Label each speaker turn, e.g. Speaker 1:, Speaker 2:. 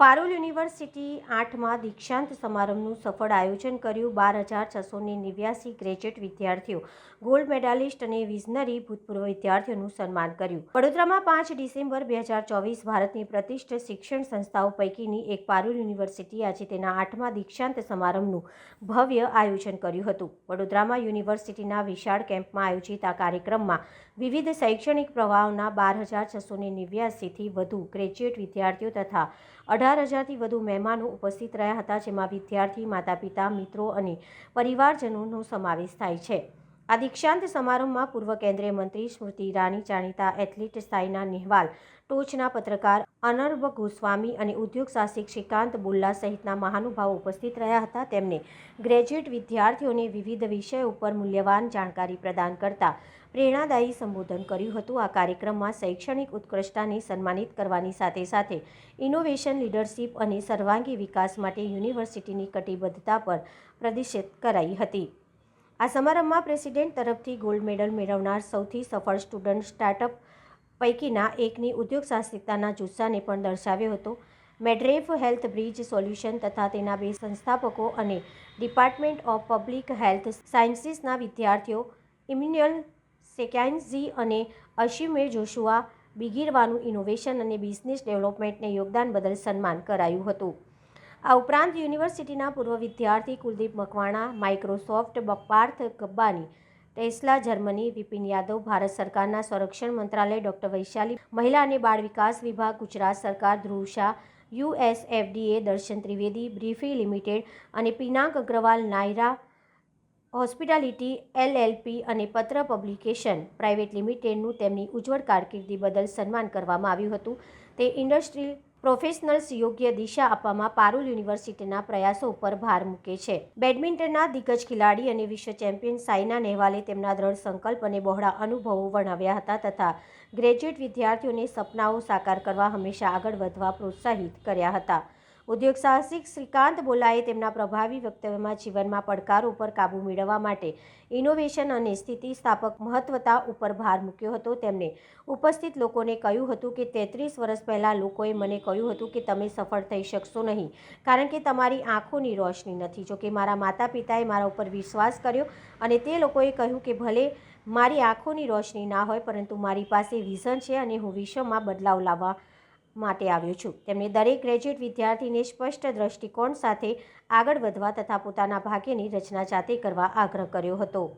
Speaker 1: Parul university આઠમાં દીક્ષાંત સમારંભનું સફળ આયોજન કર્યું. બાર હજાર છસો ને નેવ્યાસી ગ્રેજ્યુએટ વિદ્યાર્થીઓ, ગોલ્ડ મેડાલિસ્ટ અને વિઝનરી ભૂતપૂર્વ વિદ્યાર્થીઓનું સન્માન કર્યું. વડોદરામાં પાંચ ડિસેમ્બર બે હજાર ચોવીસ ભારતની પ્રતિષ્ઠિત શિક્ષણ સંસ્થાઓ પૈકીની એક પારુલ યુનિવર્સિટી આજે તેના આઠમા દીક્ષાંત સમારંભનું ભવ્ય આયોજન કર્યું હતું. વડોદરામાં યુનિવર્સિટીના વિશાળ કેમ્પમાં આયોજિત આ કાર્યક્રમમાં વિવિધ શૈક્ષણિક પ્રવાહોના બાર હજાર છસો ને નેવ્યાસીથી વધુ ગ્રેજ્યુએટ વિદ્યાર્થીઓ તથા અઢાર હજારથી વધુ મહેમાનો ઉપસ્થિત રહ્યા હતા, જેમાં વિદ્યાર્થી માતા પિતા મિત્રો અને પરિવારજનોનો સમાવેશ થાય છે. આ દીક્ષાંત સમારંભમાં પૂર્વ કેન્દ્રીય મંત્રી સ્મૃતિ ઈરાની, જાણીતા એથ્લીટ સાયના નેહવાલ, ટોચના પત્રકાર અનર્બ ગોસ્વામી અને ઉદ્યોગ સાહસિક શ્રીકાંત બુલ્લા સહિતના મહાનુભાવો ઉપસ્થિત રહ્યા હતા. તેમને ગ્રેજ્યુએટ વિદ્યાર્થીઓને વિવિધ વિષયો ઉપર મૂલ્યવાન જાણકારી પ્રદાન કરતા પ્રેરણાદાયી સંબોધન કર્યું હતું. આ કાર્યક્રમમાં શૈક્ષણિક ઉત્કૃષ્ટતાને સન્માનિત કરવાની સાથે સાથે ઇનોવેશન લીડરશિપ અને સર્વાંગી વિકાસ માટે યુનિવર્સિટીની કટિબદ્ધતા પર પ્રદર્શિત કરાઈ હતી. આ સમારંભમાં પ્રેસિડેન્ટ તરફથી ગોલ્ડ મેડલ મેળવનાર સૌથી સફળ સ્ટુડન્ટ સ્ટાર્ટઅપ પૈકીના એકની ઉદ્યોગ સાહસિકતાના જુસ્સાને પણ દર્શાવ્યો હતો. મેડ્રેફ હેલ્થ બ્રિજ સોલ્યુશન તથા તેના બે સંસ્થાપકો અને ડિપાર્ટમેન્ટ ઓફ પબ્લિક હેલ્થ સાયન્સીસના વિદ્યાર્થીઓ ઇમ્યુનિયલ સેક્યાન્સજી અને અશિમે જોશુઆ બિગીરવાનું ઇનોવેશન અને બિઝનેસ ડેવલપમેન્ટને યોગદાન બદલ સન્માન કરાયું હતું. આ ઉપરાંત યુનિવર્સિટીના પૂર્વ વિદ્યાર્થી કુલદીપ મકવાણા, માઇક્રોસોફ્ટ બપાર્થ ગબ્બાની ટેસ્લા જર્મની, વિપિન યાદવ, ભારત સરકારના સંરક્ષણ મંત્રાલય ડોક્ટર વૈશાલી, મહિલા અને બાળ વિકાસ વિભાગ, ગુજરાત સરકાર ધ્રુવ શાહ યુએસએફડીએ, દર્શન ત્રિવેદી, બ્રીફી લિમિટેડ અને પિનાક અગ્રવાલ, નાયરા હોસ્પિટાલિટી, એલએલપી અને પત્ર પબ્લિકેશન પ્રાઇવેટ લિમિટેડનું તેમની ઉજ્જવળ કારકિર્દી બદલ સન્માન કરવામાં આવ્યું હતું. તે ઇન્ડસ્ટ્રી પ્રોફેશનલ્સ યોગ્ય દિશા આપવામાં પારુલ યુનિવર્સિટીના પ્રયાસો ઉપર ભાર મૂકે છે. બેડમિન્ટનના દિગ્ગજ ખેલાડી અને વિશ્વ ચેમ્પિયન સાયના નહેવાલે તેમના દ્રઢ સંકલ્પ અને બહોળા અનુભવો વર્ણવ્યા હતા તથા ગ્રેજ્યુએટ વિદ્યાર્થીઓને સપનાઓ સાકાર કરવા હંમેશા આગળ વધવા પ્રોત્સાહિત કર્યા હતા. ઉદ્યોગ સાહસિક શ્રીકાંત બોલાએ તેમના પ્રભાવી વક્તવ્યમાં જીવનમાં પડકારો ઉપર કાબૂ મેળવવા માટે ઇનોવેશન અને સ્થિતિસ્થાપક મહત્વતા ઉપર ભાર મૂક્યો હતો. તેમણે ઉપસ્થિત લોકોને કહ્યું હતું કે તેત્રીસ વર્ષ પહેલાં લોકોએ મને કહ્યું હતું કે તમે સફળ થઈ શકશો નહીં, કારણ કે તમારી આંખોની રોશની નથી. જોકે મારા માતા પિતાએ મારા ઉપર વિશ્વાસ કર્યો અને તે લોકોએ કહ્યું કે ભલે મારી આંખોની રોશની ના હોય, પરંતુ મારી પાસે વિઝન છે અને હું વિશ્વમાં બદલાવ લાવવા માટે આવ્યો છું. તેમણે દરેક ગ્રેજ્યુએટ વિદ્યાર્થીને સ્પષ્ટ દ્રષ્ટિકોણ સાથે આગળ વધવા તથા પોતાના ભાગ્યની રચના જાતે કરવા આગ્રહ કર્યો હતો.